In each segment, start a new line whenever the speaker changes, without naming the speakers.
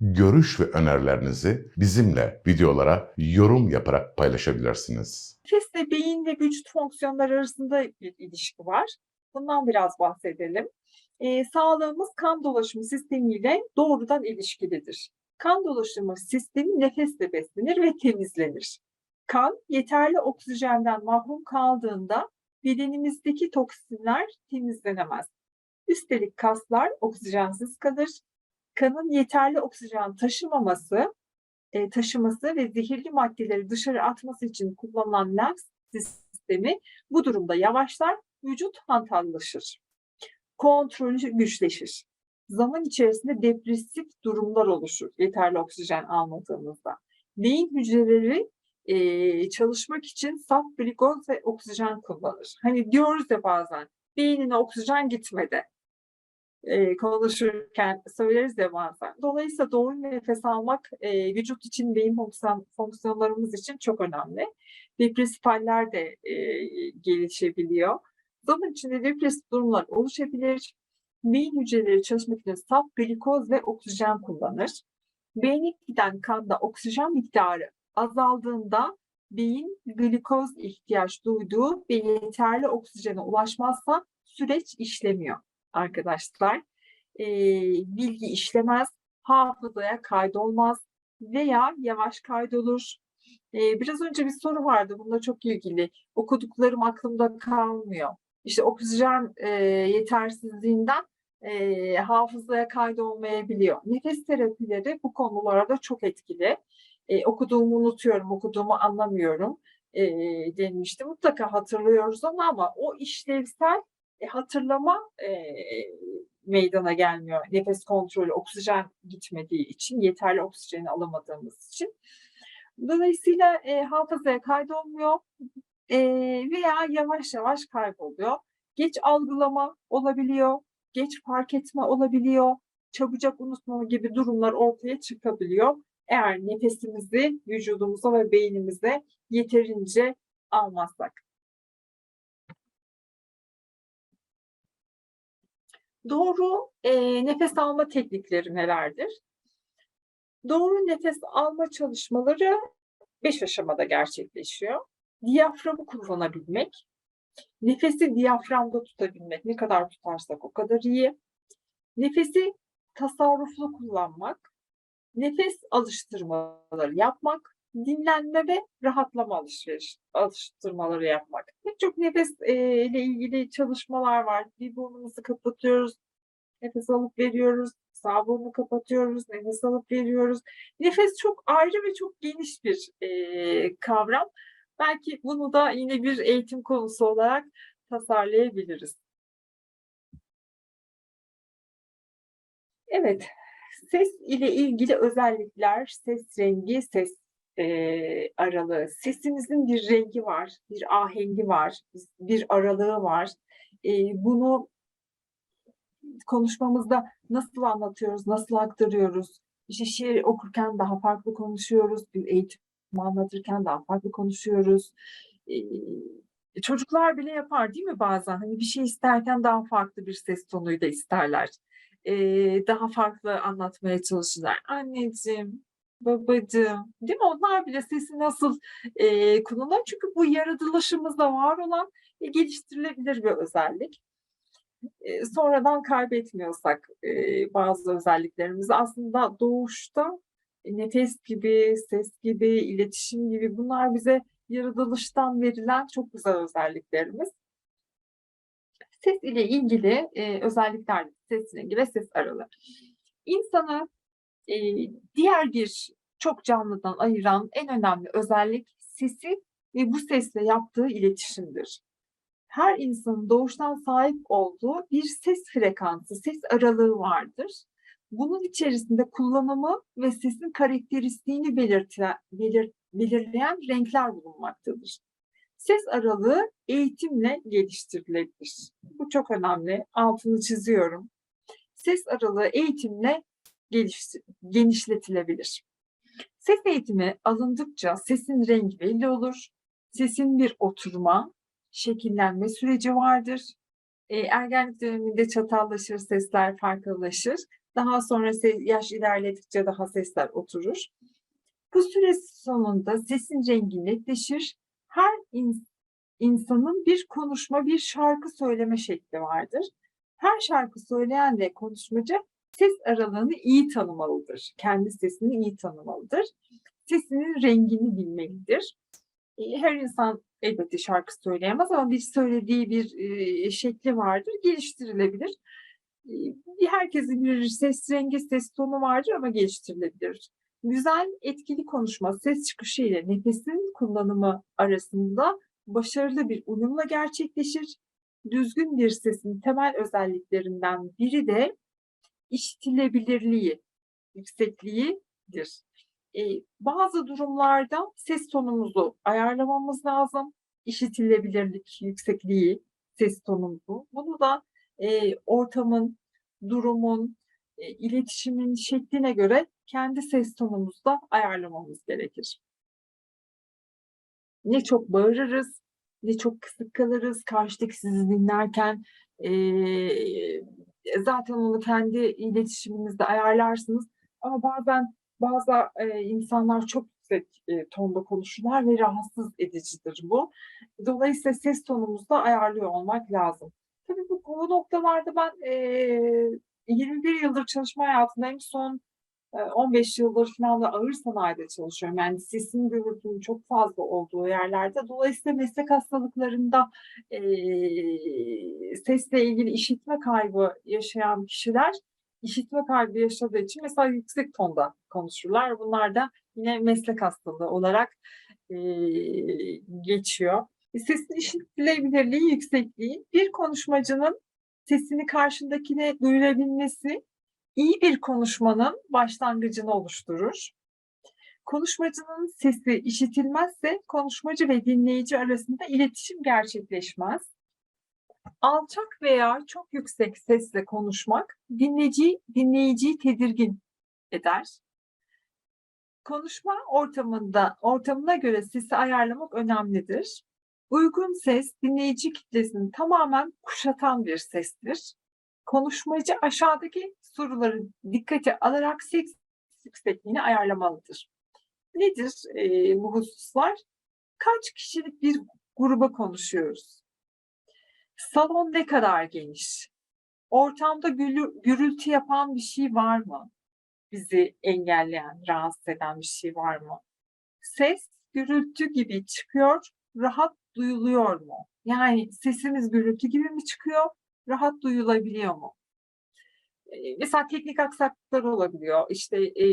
görüş ve önerilerinizi bizimle videolara yorum yaparak paylaşabilirsiniz.
Nefesle beyin ve vücut fonksiyonları arasında bir ilişki var. Bundan biraz bahsedelim. Ee, sağlığımız kan dolaşımı sistemiyle doğrudan ilişkilidir. Kan dolaşımı sistemi nefesle beslenir ve temizlenir. Kan yeterli oksijenden mahrum kaldığında bedenimizdeki toksinler temizlenemez. Üstelik kaslar oksijensiz kalır. Kanın yeterli oksijen taşımaması e, taşıması ve zehirli maddeleri dışarı atması için kullanılan lenf sistemi bu durumda yavaşlar, vücut hantallaşır. Kontrolü güçleşir. Zaman içerisinde depresif durumlar oluşur yeterli oksijen almadığımızda. Beyin hücreleri e, çalışmak için saf glikoz ve oksijen kullanır. Hani diyoruz ya bazen beynine oksijen gitmedi e, konuşurken söyleriz ya bazen. Dolayısıyla doğru nefes almak e, vücut için, beyin fonksiyon, fonksiyonlarımız için çok önemli. Depresif haller de e, gelişebiliyor. Zaman içinde depresif durumlar oluşabilir. Beyin hücreleri çalışmak için saf glikoz ve oksijen kullanır. Beyne giden kanda oksijen miktarı azaldığında beyin glikoz ihtiyaç duyduğu ve yeterli oksijene ulaşmazsa süreç işlemiyor arkadaşlar. E, bilgi işlemez, hafızaya kaydolmaz veya yavaş kaydolur. E, biraz önce bir soru vardı, bununla çok ilgili. Okuduklarım aklımda kalmıyor. İşte oksijen e, yetersizliğinden e, hafızaya kaydolmayabiliyor. Nefes terapileri bu konularda çok etkili. E, okuduğumu unutuyorum, okuduğumu anlamıyorum e, denmişti. Mutlaka hatırlıyoruz onu ama o işlevsel hatırlama e, meydana gelmiyor. Nefes kontrolü, oksijen gitmediği için, yeterli oksijeni alamadığımız için. Dolayısıyla e, hafızaya kaydolmuyor e, veya yavaş yavaş kayboluyor. Geç algılama olabiliyor, geç fark etme olabiliyor, çabucak unutma gibi durumlar ortaya çıkabiliyor. Eğer nefesimizi vücudumuza ve beynimize yeterince almazsak. Doğru e, nefes alma teknikleri nelerdir? Doğru nefes alma çalışmaları beş aşamada gerçekleşiyor. Diyaframı kullanabilmek, nefesi diyaframda tutabilmek, ne kadar tutarsak o kadar iyi. Nefesi tasarruflu kullanmak, nefes alıştırmaları yapmak, dinlenme ve rahatlama alışveriş alıştırmaları yapmak. Pek çok nefes e, ile ilgili çalışmalar var. Bir burnumuzu kapatıyoruz, nefes alıp veriyoruz, sağ burnu kapatıyoruz, nefes alıp veriyoruz. Nefes çok ayrı ve çok geniş bir e, kavram. Belki bunu da yine bir eğitim konusu olarak tasarlayabiliriz. Evet, ses ile ilgili özellikler, ses rengi, ses e, aralığı. Sesimizin bir rengi var, bir ahengi var, bir aralığı var. E, bunu konuşmamızda nasıl anlatıyoruz, nasıl aktarıyoruz? İşte şiir okurken daha farklı konuşuyoruz, bir eğitim anlatırken daha farklı konuşuyoruz. Ee, çocuklar bile yapar değil mi bazen? Hani bir şey isterken daha farklı bir ses tonuyla isterler. Ee, daha farklı anlatmaya çalışırlar. Anneciğim, babacığım, değil mi? Onlar bile sesi nasıl e, kullanır? Çünkü bu yaratılışımızda var olan e, geliştirilebilir bir özellik e, sonradan kaybetmiyorsak e, bazı özelliklerimizi aslında doğuşta e, nefes gibi, ses gibi, iletişim gibi bunlar bize yaratılıştan verilen çok güzel özelliklerimiz. Ses ile ilgili e, özellikler, ses rengi ve ses aralığı. İnsanı e, diğer bir çok canlıdan ayıran en önemli özellik sesi ve bu sesle yaptığı iletişimdir her insanın doğuştan sahip olduğu bir ses frekansı, ses aralığı vardır. Bunun içerisinde kullanımı ve sesin karakteristiğini belirtilen, belir- belirleyen renkler bulunmaktadır. Ses aralığı eğitimle geliştirilebilir. Bu çok önemli. Altını çiziyorum. Ses aralığı eğitimle geliş- genişletilebilir. Ses eğitimi alındıkça sesin rengi belli olur. Sesin bir oturma, şekillenme süreci vardır. E, ergenlik döneminde çatallaşır, sesler farklılaşır. Daha sonra yaş ilerledikçe daha sesler oturur. Bu süre sonunda sesin rengi netleşir. Her in- insanın bir konuşma, bir şarkı söyleme şekli vardır. Her şarkı söyleyen ve konuşmacı ses aralığını iyi tanımalıdır. Kendi sesini iyi tanımalıdır. Sesinin rengini bilmelidir. E, Her insan elbette şarkı söyleyemez ama bir söylediği bir e, şekli vardır, geliştirilebilir. E, herkesin bir ses rengi, ses tonu vardır ama geliştirilebilir. Güzel, etkili konuşma, ses çıkışı ile nefesin kullanımı arasında başarılı bir uyumla gerçekleşir. Düzgün bir sesin temel özelliklerinden biri de işitilebilirliği, yüksekliğidir. E, bazı durumlarda ses tonumuzu ayarlamamız lazım. İşitilebilirlik, yüksekliği, ses tonumuzu. Bunu da e, ortamın, durumun, e, iletişimin şekline göre kendi ses tonumuzu da ayarlamamız gerekir. Ne çok bağırırız, ne çok kısık kalırız. Karşıdaki sizi dinlerken e, zaten onu kendi iletişiminizde ayarlarsınız. Ama bazen bazı e, insanlar çok yüksek e, tonda konuşurlar ve rahatsız edicidir bu. Dolayısıyla ses tonumuzu da ayarlıyor olmak lazım. Tabii bu, bu noktalarda ben e, 21 yıldır çalışma hayatındayım. Son e, 15 yıldır falan da ağır sanayide çalışıyorum. Yani sesin gürültünün çok fazla olduğu yerlerde. Dolayısıyla meslek hastalıklarında e, sesle ilgili işitme kaybı yaşayan kişiler işitme kaybı yaşadığı için mesela yüksek tonda konuşurlar. Bunlar da yine meslek hastalığı olarak e, geçiyor. Sesin işitilebilirliği, yüksekliği bir konuşmacının sesini karşındakine duyurabilmesi iyi bir konuşmanın başlangıcını oluşturur. Konuşmacının sesi işitilmezse konuşmacı ve dinleyici arasında iletişim gerçekleşmez. Alçak veya çok yüksek sesle konuşmak dinleyici, dinleyiciyi tedirgin eder. Konuşma ortamında ortamına göre sesi ayarlamak önemlidir. Uygun ses dinleyici kitlesini tamamen kuşatan bir sestir. Konuşmacı aşağıdaki soruları dikkate alarak ses yüksekliğini ayarlamalıdır. Nedir e, bu hususlar? Kaç kişilik bir gruba konuşuyoruz? Salon ne kadar geniş? Ortamda gürültü yapan bir şey var mı? Bizi engelleyen, rahatsız eden bir şey var mı? Ses gürültü gibi çıkıyor, rahat duyuluyor mu? Yani sesimiz gürültü gibi mi çıkıyor, rahat duyulabiliyor mu? Mesela teknik aksaklıklar olabiliyor. İşte e,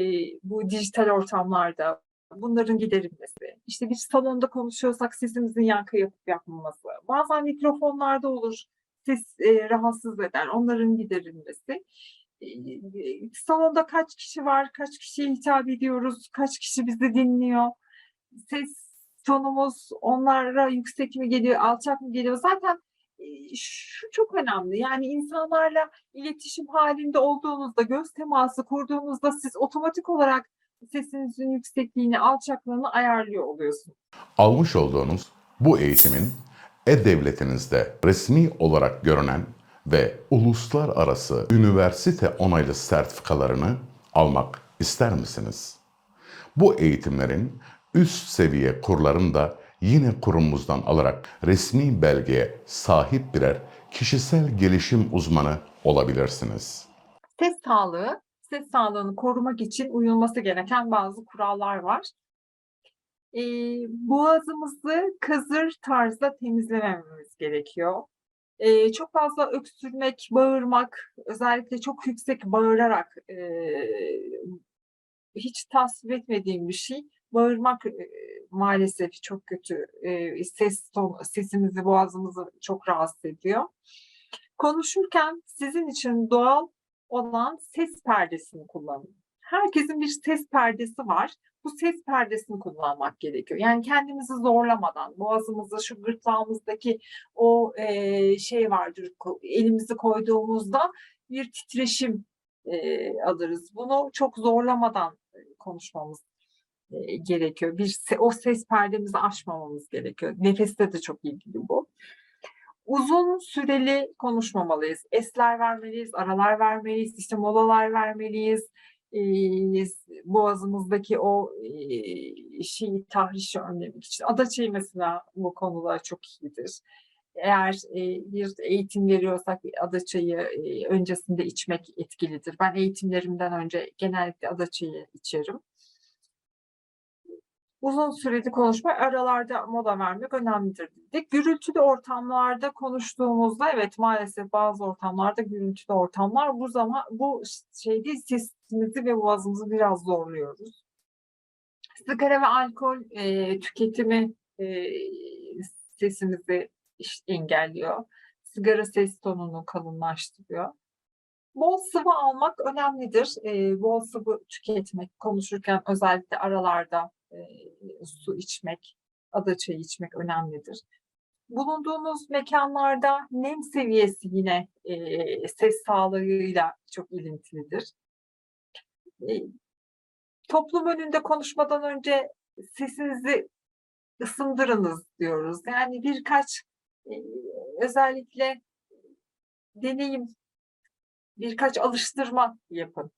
bu dijital ortamlarda bunların giderilmesi. İşte bir salonda konuşuyorsak sesimizin yankı yapıp yapmaması. Bazen mikrofonlarda olur ses e, rahatsız eder. Onların giderilmesi. E, salonda kaç kişi var, kaç kişiye hitap ediyoruz, kaç kişi bizi dinliyor. Ses tonumuz onlara yüksek mi geliyor, alçak mı geliyor? Zaten şu çok önemli. Yani insanlarla iletişim halinde olduğunuzda, göz teması kurduğunuzda siz otomatik olarak sesinizin yüksekliğini, alçaklığını ayarlıyor oluyorsunuz.
Almış olduğunuz bu eğitimin e-devletinizde resmi olarak görünen ve uluslararası üniversite onaylı sertifikalarını almak ister misiniz? Bu eğitimlerin üst seviye kurlarını da yine kurumumuzdan alarak resmi belgeye sahip birer kişisel gelişim uzmanı olabilirsiniz.
Ses sağlığı, ses sağlığını korumak için uyulması gereken bazı kurallar var. Ee, boğazımızı kazır tarzda temizlemememiz gerekiyor. Ee, çok fazla öksürmek, bağırmak, özellikle çok yüksek bağırarak e, hiç tasvip etmediğim bir şey. Bağırmak e, maalesef çok kötü e, ses ton, sesimizi, boğazımızı çok rahatsız ediyor. Konuşurken sizin için doğal olan ses perdesini kullanın. Herkesin bir ses perdesi var. Bu ses perdesini kullanmak gerekiyor. Yani kendimizi zorlamadan, boğazımızı, şu gırtlağımızdaki o e, şey vardır, elimizi koyduğumuzda bir titreşim e, alırız. Bunu çok zorlamadan konuşmamız gerekiyor. Bir o ses perdemizi aşmamamız gerekiyor. Nefeste de çok ilgili bu. Uzun süreli konuşmamalıyız. Esler vermeliyiz, aralar vermeliyiz, işte molalar vermeliyiz. Boğazımızdaki o şeyi tahrişi önlemek için. Adaçayı mesela bu konuda çok iyidir. Eğer e, bir eğitim veriyorsak adaçayı e, öncesinde içmek etkilidir. Ben eğitimlerimden önce genellikle adaçayı içerim. Uzun süreli konuşma, aralarda mola vermek önemlidir dedik. Gürültülü ortamlarda konuştuğumuzda evet maalesef bazı ortamlarda gürültülü ortamlar bu zaman bu şeyde sesimizi ve boğazımızı biraz zorluyoruz. Sigara ve alkol e, tüketimi e, sesimizi engelliyor. Sigara ses tonunu kalınlaştırıyor. Bol sıvı almak önemlidir. E, bol sıvı tüketmek, konuşurken özellikle aralarda su içmek, adaçayı içmek önemlidir. Bulunduğumuz mekanlarda nem seviyesi yine e, ses sağlığıyla çok ilintilidir. E, toplum önünde konuşmadan önce sesinizi ısındırınız diyoruz. Yani birkaç e, özellikle deneyim, birkaç alıştırma yapın.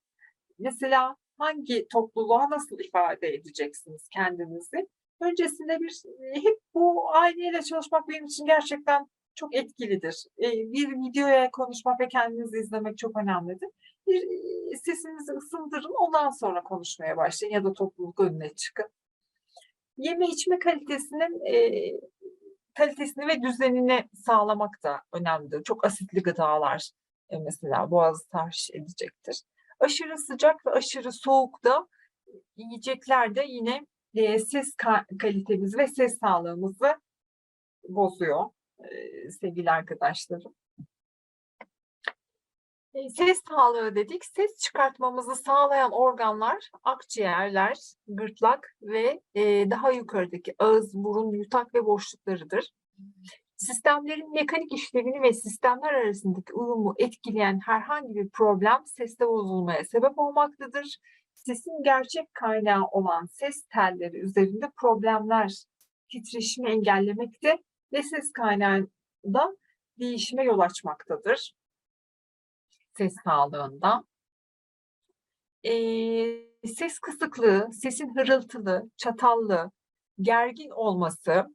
Mesela hangi topluluğa nasıl ifade edeceksiniz kendinizi? Öncesinde bir e, hep bu aileyle çalışmak benim için gerçekten çok etkilidir. E, Bir videoya konuşmak ve kendinizi izlemek çok önemlidir. Bir e, sesinizi ısındırın, ondan sonra konuşmaya başlayın ya da topluluk önüne çıkın. Yeme içme kalitesinin kalitesini ve düzenini sağlamak da önemlidir. Çok asitli gıdalar mesela boğazı tahriş edecektir. Aşırı sıcak ve aşırı soğukta yiyecekler de yine e, ses ka- kalitemizi ve ses sağlığımızı bozuyor e, sevgili arkadaşlarım. E, Ses sağlığı dedik. Ses çıkartmamızı sağlayan organlar akciğerler, gırtlak ve e, daha yukarıdaki ağız, burun, yutak ve boşluklarıdır. Sistemlerin mekanik işlevini ve sistemler arasındaki uyumu etkileyen herhangi bir problem seste bozulmaya sebep olmaktadır. Sesin gerçek kaynağı olan ses telleri üzerinde problemler titreşimi engellemekte ve ses kaynağında değişime yol açmaktadır. Ses sağlığında. Ee, ses kısıklığı, sesin hırıltılı, çatallı, gergin olması,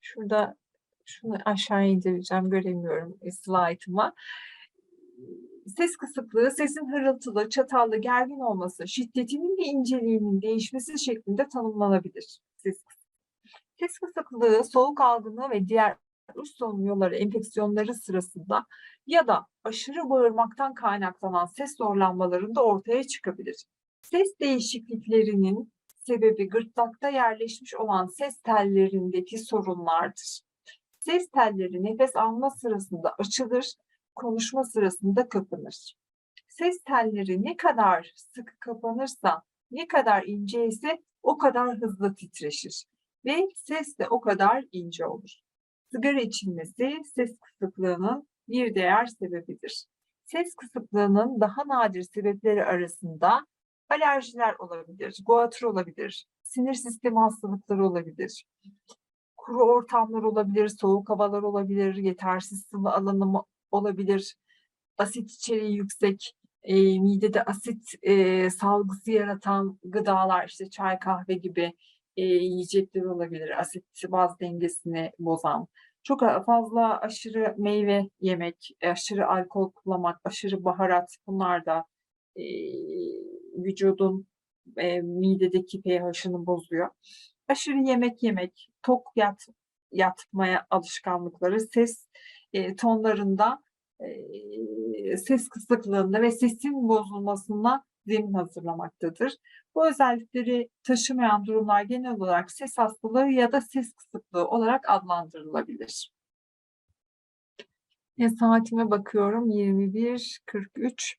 şurada şunu aşağı indireceğim göremiyorum e, slaytıma. Ses kısıklığı, sesin hırıltılı, çatallı, gergin olması, şiddetinin ve inceliğinin değişmesi şeklinde tanımlanabilir. Ses, ses kısıklığı, soğuk algınlığı ve diğer üst solunum yolları enfeksiyonları sırasında ya da aşırı bağırmaktan kaynaklanan ses zorlanmalarında ortaya çıkabilir. Ses değişikliklerinin sebebi gırtlakta yerleşmiş olan ses tellerindeki sorunlardır. Ses telleri nefes alma sırasında açılır, konuşma sırasında kapanır. Ses telleri ne kadar sık kapanırsa, ne kadar ince ise o kadar hızlı titreşir ve ses de o kadar ince olur. Sigara içilmesi ses kısıklığının bir diğer sebebidir. Ses kısıklığının daha nadir sebepleri arasında alerjiler olabilir, guatr olabilir, sinir sistemi hastalıkları olabilir, kuru ortamlar olabilir, soğuk havalar olabilir, yetersiz sıvı alınımı olabilir, asit içeriği yüksek, e, midede asit e, salgısı yaratan gıdalar, işte çay, kahve gibi e, yiyecekler olabilir, asit baz dengesini bozan. Çok fazla aşırı meyve yemek, aşırı alkol kullanmak, aşırı baharat bunlar da e, vücudun e, midedeki pH'ını bozuyor. Aşırı yemek yemek, tok yat, yatmaya alışkanlıkları, ses e, tonlarında, e, ses kısıklığında ve sesin bozulmasına zemin hazırlamaktadır. Bu özellikleri taşımayan durumlar genel olarak ses hastalığı ya da ses kısıklığı olarak adlandırılabilir. Yine saatime bakıyorum 21.43.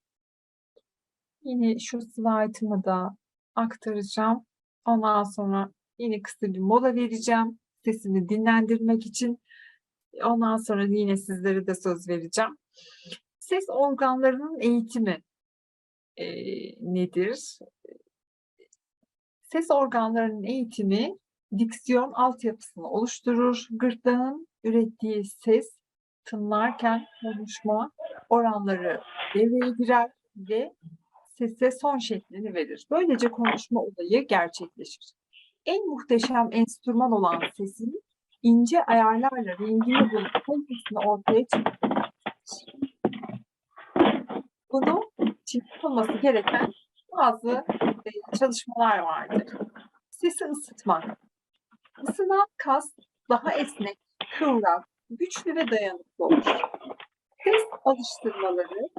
Yine şu slaytımı da aktaracağım. Ondan sonra yine kısa bir mola vereceğim. Sesini dinlendirmek için. Ondan sonra yine sizlere de söz vereceğim. Ses organlarının eğitimi eee, nedir? Ses organlarının eğitimi diksiyon altyapısını oluşturur. Gırtlağın ürettiği ses tınlarken konuşma oranları devreye girer ve sese son şeklini verir. Böylece konuşma olayı gerçekleşir. En muhteşem enstrüman olan sesin ince ayarlarla rengini bulup kalitesini ortaya çıkarır. Bunu yapılması gereken bazı e, çalışmalar vardır. Sesi ısıtmak. Isınan kas daha esnek, kıvrak, güçlü ve dayanıklı olur. Ses alıştırmaları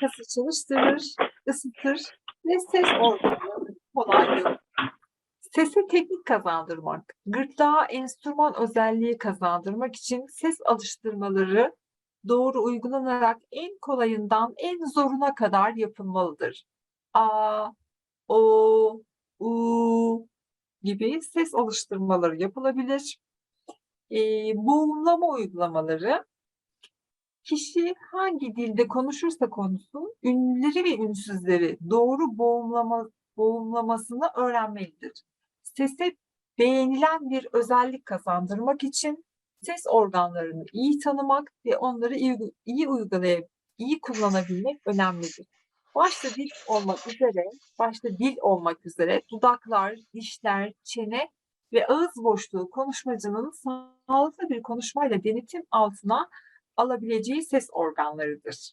kası çalıştırır, ısıtır ve ses organını kolaylaştırır. Sese teknik kazandırmak, gırtlağa enstrüman özelliği kazandırmak için ses alıştırmaları doğru uygulanarak en kolayından en zoruna kadar yapılmalıdır. A, O, U gibi ses alıştırmaları yapılabilir. Ee, boğumlama uygulamaları kişi hangi dilde konuşursa konuşsun ünlüleri ve ünsüzleri doğru boğumlama, boğumlamasını öğrenmelidir. Sese beğenilen bir özellik kazandırmak için ses organlarını iyi tanımak ve onları iyi, iyi uygulayıp iyi kullanabilmek önemlidir. Başta dil olmak üzere, başta dil olmak üzere dudaklar, dişler, çene ve ağız boşluğu konuşmacının sağlıklı bir konuşmayla denetim altına alabileceği ses organlarıdır.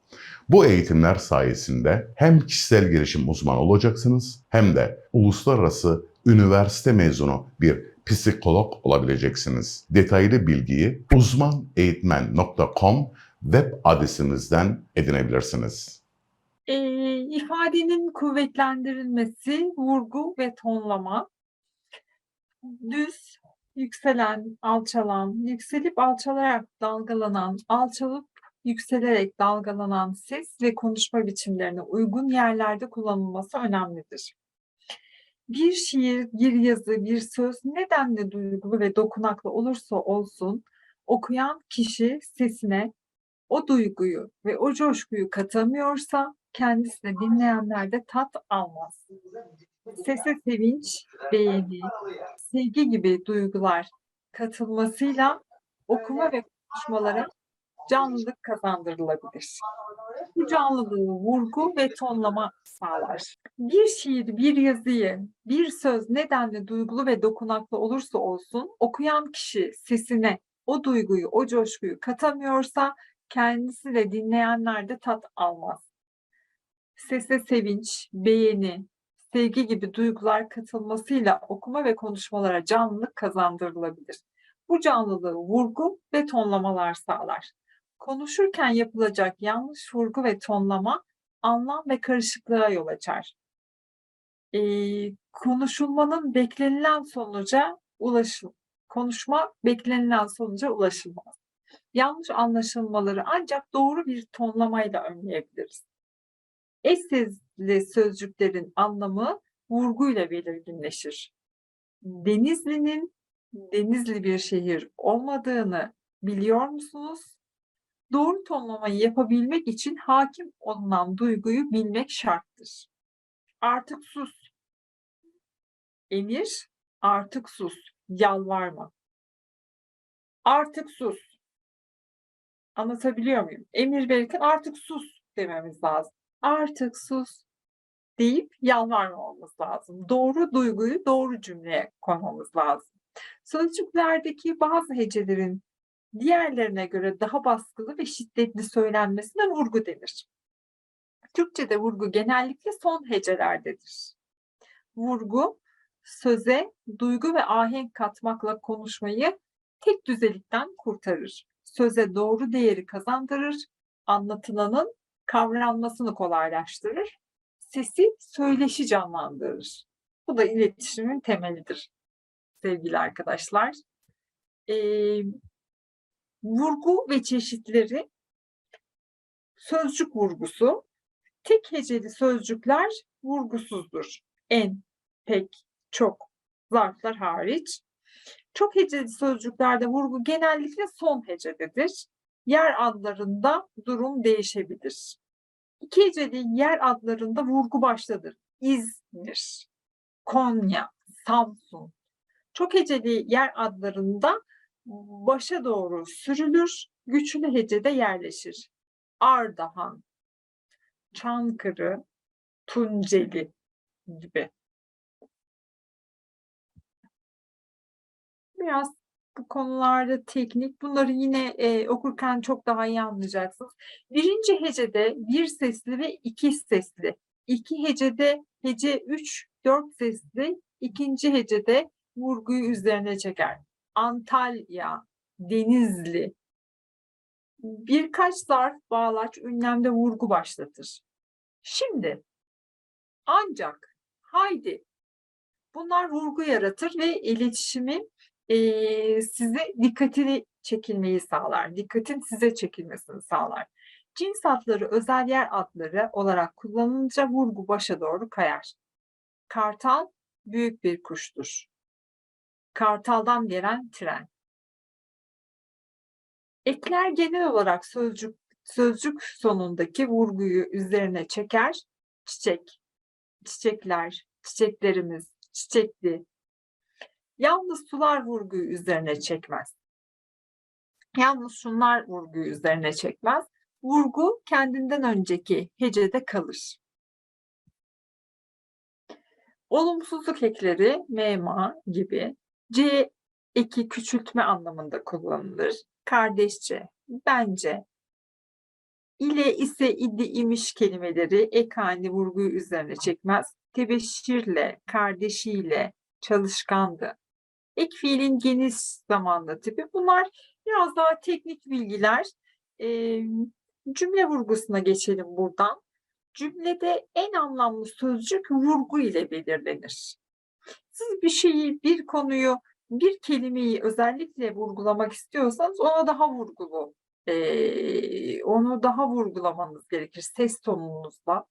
Bu eğitimler sayesinde hem kişisel gelişim uzmanı olacaksınız hem de uluslararası üniversite mezunu bir psikolog olabileceksiniz. Detaylı bilgiyi uzmaneğitmen.com web adresimizden edinebilirsiniz.
Eee, ifadenin kuvvetlendirilmesi, vurgu ve tonlama. Düz, yükselen, alçalan, yükselip alçalarak dalgalanan, alçalıp yükselerek dalgalanan ses ve konuşma biçimlerine uygun yerlerde kullanılması önemlidir. Bir şiir, bir yazı, bir söz nedenle duygulu ve dokunaklı olursa olsun, okuyan kişi sesine o duyguyu ve o coşkuyu katamıyorsa kendisine dinleyenler de tat almaz. Sese sevinç, beğeni, sevgi gibi duygular katılmasıyla okuma ve konuşmalara canlılık kazandırılabilir. Bu canlılığı vurgu ve tonlama sağlar. Bir şiir, bir yazıyı, bir söz nedenle duygulu ve dokunaklı olursa olsun, okuyan kişi sesine o duyguyu, o coşkuyu katamıyorsa kendisi ve dinleyenler de tat almaz. Sese sevinç, beğeni, sevgi gibi duygular katılmasıyla okuma ve konuşmalara canlılık kazandırılabilir. Bu canlılığı vurgu ve tonlamalar sağlar. Konuşurken yapılacak yanlış vurgu ve tonlama anlam ve karışıklığa yol açar. Ee, konuşulmanın beklenilen sonuca ulaşıl, konuşma beklenilen sonuca ulaşılmaz. Yanlış anlaşılmaları ancak doğru bir tonlamayla önleyebiliriz. Eş sesli sözcüklerin anlamı vurguyla belirginleşir. Denizli'nin denizli bir şehir olmadığını biliyor musunuz? Doğru tonlamayı yapabilmek için hakim olunan duyguyu bilmek şarttır. Artık sus. Emir, artık sus. Yalvarma. Artık sus. Anlatabiliyor muyum? Emir verirken artık sus dememiz lazım. Artık sus isteyip yalvarmamamız lazım. Doğru duyguyu doğru cümleye koymamız lazım. Sözcüklerdeki bazı hecelerin diğerlerine göre daha baskılı ve şiddetli söylenmesine vurgu denir. Türkçe'de vurgu genellikle son hecelerdedir. Vurgu, söze duygu ve ahenk katmakla konuşmayı tek düzelikten kurtarır. Söze doğru değeri kazandırır, anlatılanın kavranmasını kolaylaştırır, sesi söyleşi canlandırır. Bu da iletişimin temelidir sevgili arkadaşlar. Ee, vurgu ve çeşitleri sözcük vurgusu, tek heceli sözcükler vurgusuzdur. En, pek, çok, zarflar hariç. Çok heceli sözcüklerde vurgu genellikle son hecededir. Yer adlarında durum değişebilir. İki heceli yer adlarında vurgu baştadır. İzmir, Konya, Samsun. Çok heceli yer adlarında başa doğru sürülür, güçlü hecede yerleşir. Ardahan, Çankırı, Tunceli gibi. Biraz bu konularda teknik. Bunları yine e, okurken çok daha iyi anlayacaksınız. Birinci hecede bir sesli ve iki sesli. İki hecede hece 3, 4 sesli. İkinci hecede vurguyu üzerine çeker. Antalya, Denizli. Birkaç zarf, bağlaç, ünlemde vurgu başlatır. Şimdi ancak, haydi bunlar vurgu yaratır ve iletişimi eee, size dikkatini çekilmeyi sağlar. Dikkatin size çekilmesini sağlar. Cins adları özel yer adları olarak kullanılınca vurgu başa doğru kayar. Kartal büyük bir kuştur. Kartaldan gelen tren. Ekler genel olarak sözcük sözcük sonundaki vurguyu üzerine çeker. Çiçek, çiçekler, çiçeklerimiz, çiçekli. Yalnız sular vurguyu üzerine çekmez. Yalnız şunlar vurguyu üzerine çekmez. Vurgu kendinden önceki hecede kalır. Olumsuzluk ekleri mema gibi C eki küçültme anlamında kullanılır. Kardeşçe, bence, ile ise idi imiş kelimeleri ek halini vurguyu üzerine çekmez. Tebeşirle, kardeşiyle, çalışkandı. Ek fiilin geniş zamanlı tipi. Bunlar biraz daha teknik bilgiler. Ee, cümle vurgusuna geçelim buradan. Cümlede en anlamlı sözcük vurgu ile belirlenir. Siz bir şeyi, bir konuyu, bir kelimeyi özellikle vurgulamak istiyorsanız ona daha vurgulu, eee, onu daha vurgulamanız gerekir ses tonunuzla.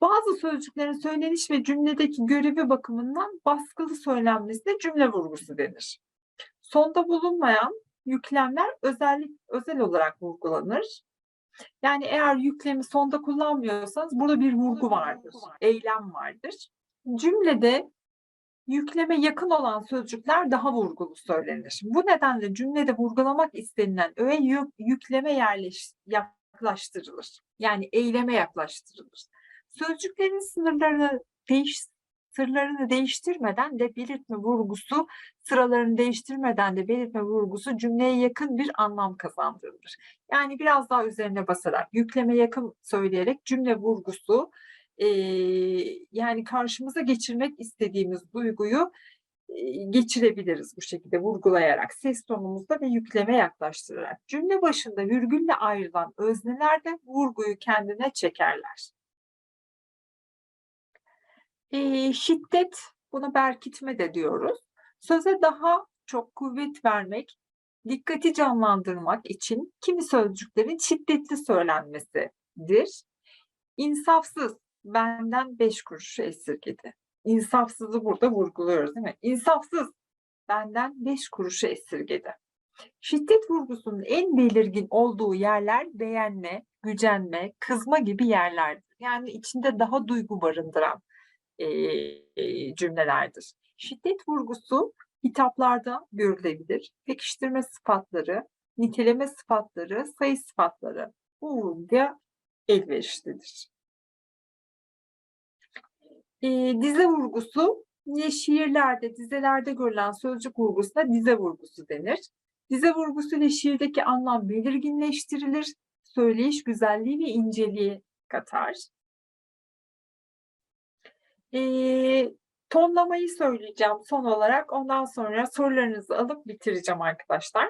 Bazı sözcüklerin söyleniş ve cümledeki görevi bakımından baskılı söylenmesine cümle vurgusu denir. Sonda bulunmayan yüklemler özellik özel olarak vurgulanır. Yani eğer yüklemi sonda kullanmıyorsanız burada bir vurgu vardır, eylem vardır. Cümlede yükleme yakın olan sözcükler daha vurgulu söylenir. Bu nedenle cümlede vurgulamak istenilen öğe yük- yükleme yerleş, yaklaştırılır. Yani eyleme yaklaştırılır. Sözcüklerin sınırlarını değiş sırlarını değiştirmeden de belirtme vurgusu, sıralarını değiştirmeden de belirtme vurgusu cümleye yakın bir anlam kazandırılır. Yani biraz daha üzerine basarak, yükleme yakın söyleyerek cümle vurgusu, eee, yani karşımıza geçirmek istediğimiz duyguyu geçirebiliriz bu şekilde vurgulayarak, ses tonumuzda ve yükleme yaklaştırarak. Cümle başında virgülle ayrılan özneler de vurguyu kendine çekerler. Eee, şiddet, buna berkitme de diyoruz. Söze daha çok kuvvet vermek, dikkati canlandırmak için kimi sözcüklerin şiddetli söylenmesidir. İnsafsız, benden beş kuruş esirgedi. İnsafsızı burada vurguluyoruz değil mi? İnsafsız, benden beş kuruşu esirgedi. Şiddet vurgusunun en belirgin olduğu yerler beğenme, gücenme, kızma gibi yerlerdir. Yani içinde daha duygu barındıran eee, cümlelerdir. Şiddet vurgusu hitaplarda görülebilir. Pekiştirme sıfatları, niteleme sıfatları, sayı sıfatları bu vurguya elverişlidir. Ee, dize vurgusu yine şiirlerde, dizelerde görülen sözcük vurgusuna dize vurgusu denir. Dize vurgusu ile şiirdeki anlam belirginleştirilir. Söyleyiş güzelliği ve inceliği katar. Ee, tonlamayı söyleyeceğim son olarak. Ondan sonra sorularınızı alıp bitireceğim arkadaşlar.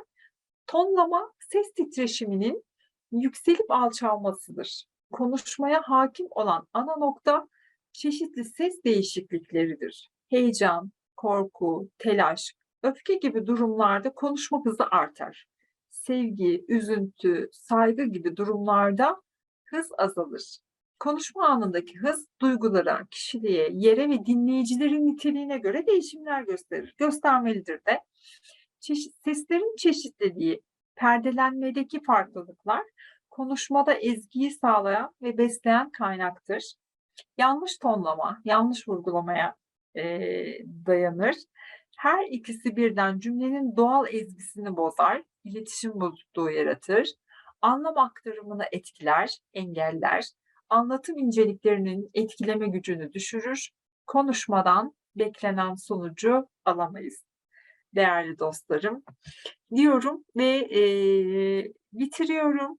Tonlama ses titreşiminin yükselip alçalmasıdır. Konuşmaya hakim olan ana nokta çeşitli ses değişiklikleridir. Heyecan, korku, telaş, öfke gibi durumlarda konuşma hızı artar. Sevgi, üzüntü, saygı gibi durumlarda hız azalır. Konuşma anındaki hız duygulara, kişiliğe, yere ve dinleyicilerin niteliğine göre değişimler gösterir. Göstermelidir de. Çeşit, seslerin çeşitliliği, perdelenmedeki farklılıklar konuşmada ezgiyi sağlayan ve besleyen kaynaktır. Yanlış tonlama, yanlış vurgulamaya eee, dayanır. Her ikisi birden cümlenin doğal ezgisini bozar, iletişim bozukluğu yaratır, anlam aktarımını etkiler, engeller, anlatım inceliklerinin etkileme gücünü düşürür, konuşmadan beklenen sonucu alamayız. Değerli dostlarım, diyorum ve eee, bitiriyorum.